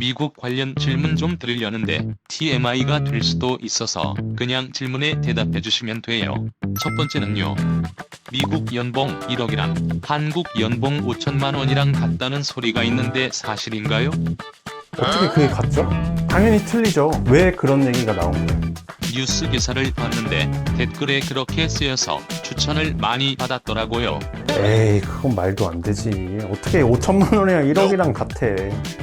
미국 관련 질문 좀 드리려는데 TMI가 될 수도 있어서 그냥 질문에 대답해 주시면 돼요. 첫 번째는요. 미국 연봉 1억이랑 한국 연봉 5천만 원이랑 같다는 소리가 있는데 사실인가요? 어떻게 그게 같죠? 당연히 틀리죠. 왜 그런 얘기가 나온 거예요? 뉴스 기사를 봤는데 댓글에 그렇게 쓰여서 추천을 많이 받았더라고요. 에이, 그건 말도 안 되지. 어떻게 5천만 원이랑 1억이랑 같아.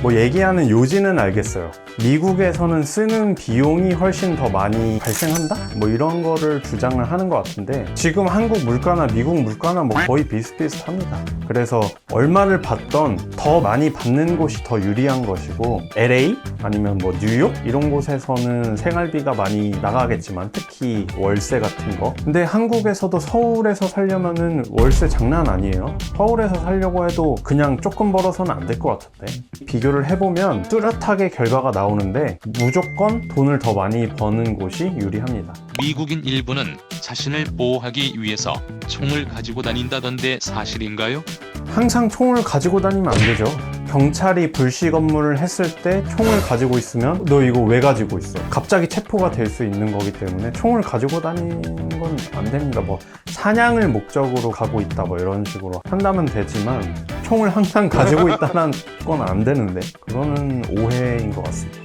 뭐 얘기하는 요지는 알겠어요. 미국에서는 쓰는 비용이 훨씬 더 많이 발생한다? 뭐 이런 거를 주장을 하는 것 같은데 지금 한국 물가나 미국 물가나 뭐 거의 비슷비슷합니다. 그래서 얼마를 받던 더 많이 받는 곳이 더 유리한 것이고 LA 아니면 뭐 뉴욕 이런 곳에서는 생활비가 많이 나가 겠지만 특히 월세 같은 거. 근데 한국에서도 서울에서 살려면은 월세 장난 아니에요. 서울에서 살려고 해도 그냥 조금 벌어서는 안 될 것 같은데. 비교를 해보면 뚜렷하게 결과가 나오는데 무조건 돈을 더 많이 버는 곳이 유리합니다. 미국인 일부는 자신을 보호하기 위해서 총을 가지고 다닌다던데 사실인가요? 항상 총을 가지고 다니면 안 되죠. 경찰이 불시 검문을 했을 때 총을 가지고 있으면 너 이거 왜 가지고 있어? 갑자기 체포가 될 수 있는 거기 때문에 총을 가지고 다니는 건 안 됩니다. 뭐 사냥을 목적으로 가고 있다 뭐 이런 식으로 한다면 되지만 총을 항상 가지고 있다는 건 안 되는데 그거는 오해인 것 같습니다.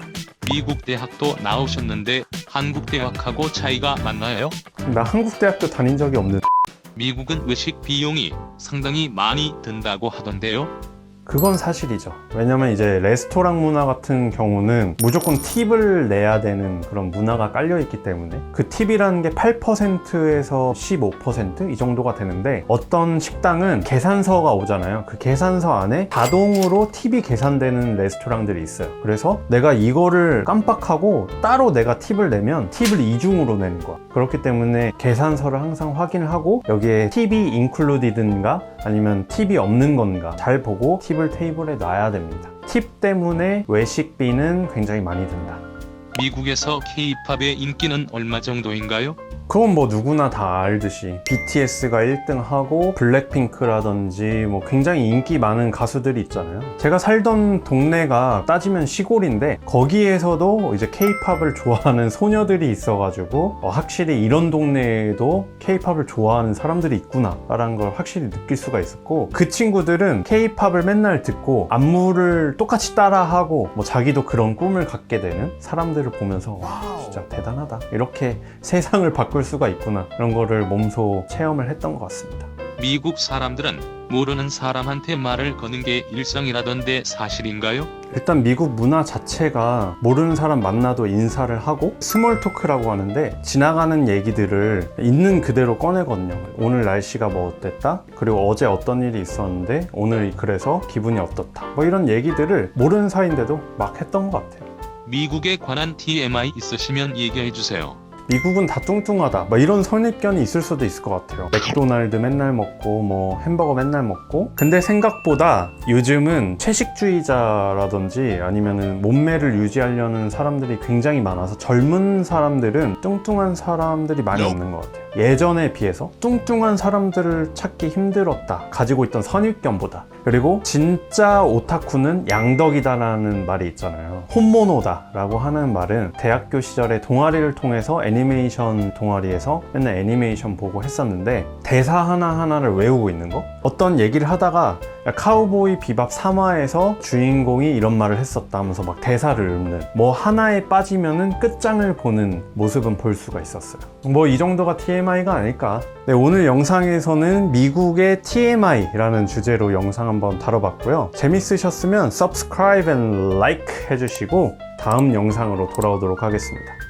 미국 대학도 나오셨는데 한국 대학하고 차이가 많나요? 나 한국 대학도 다닌 적이 없는 미국은 외식 비용이 상당히 많이 든다고 하던데요. 그건 사실이죠. 왜냐면 이제 레스토랑 문화 같은 경우는 무조건 팁을 내야 되는 그런 문화가 깔려 있기 때문에 그 팁이라는 게 8%에서 15%이 정도가 되는데 어떤 식당은 계산서가 오잖아요. 그 계산서 안에 자동으로 팁이 계산되는 레스토랑들이 있어요. 그래서 내가 이거를 깜빡하고 따로 내가 팁을 내면 팁을 이중으로 내는 거야. 그렇기 때문에 계산서를 항상 확인을 하고 여기에 팁이 인클루디든가 아니면 팁이 없는 건가 잘 보고 팁을 테이블에 놔야 됩니다. 팁 때문에 외식비는 굉장히 많이 든다. 미국에서 K-팝의 인기는 얼마 정도인가요? 그건 뭐 누구나 다 알듯이 BTS가 1등하고 블랙핑크라든지 뭐 굉장히 인기 많은 가수들이 있잖아요. 제가 살던 동네가 따지면 시골인데 거기에서도 이제 K-팝을 좋아하는 소녀들이 있어가지고 어, 확실히 이런 동네에도 K-팝을 좋아하는 사람들이 있구나라는 걸 확실히 느낄 수가 있었고 그 친구들은 K-팝을 맨날 듣고 안무를 똑같이 따라하고 뭐 자기도 그런 꿈을 갖게 되는 사람들을 보면서 와 진짜 대단하다 이렇게 세상을 바꿀 수가 있구나 이런 거를 몸소 체험을 했던 것 같습니다. 미국 사람들은 모르는 사람한테 말을 거는 게 일상이라던데 사실인가요? 일단 미국 문화 자체가 모르는 사람 만나도 인사를 하고 스몰 토크라고 하는데 지나가는 얘기들을 있는 그대로 꺼내거든요. 오늘 날씨가 뭐 어땠다? 그리고 어제 어떤 일이 있었는데 오늘 그래서 기분이 어떻다? 뭐 이런 얘기들을 모르는 사이인데도 막 했던 것 같아요. 미국에 관한 TMI 있으시면 얘기해 주세요. 미국은 다 뚱뚱하다. 뭐 이런 선입견이 있을 수도 있을 것 같아요. 맥도날드 맨날 먹고 뭐 햄버거 맨날 먹고. 근데 생각보다 요즘은 채식주의자라든지 아니면은 몸매를 유지하려는 사람들이 굉장히 많아서 젊은 사람들은 뚱뚱한 사람들이 많이 없는 것 같아요. 예전에 비해서 뚱뚱한 사람들을 찾기 힘들었다. 가지고 있던 선입견보다. 그리고 진짜 오타쿠는 양덕이다라는 말이 있잖아요. 혼모노다 라고 하는 말은 대학교 시절에 동아리를 통해서 애니메이션 동아리에서 맨날 애니메이션 보고 했었는데 대사 하나하나를 외우고 있는 거? 어떤 얘기를 하다가 야, 카우보이 비밥 3화에서 주인공이 이런 말을 했었다 하면서 막 대사를 읊는 뭐 하나에 빠지면은 끝장을 보는 모습은 볼 수가 있었어요. 뭐 이 정도가 TMI가 아닐까. 네, 오늘 영상에서는 미국의 TMI라는 주제로 영상 한번 다뤄봤고요. 재밌으셨으면 subscribe and like 해주시고 다음 영상으로 돌아오도록 하겠습니다.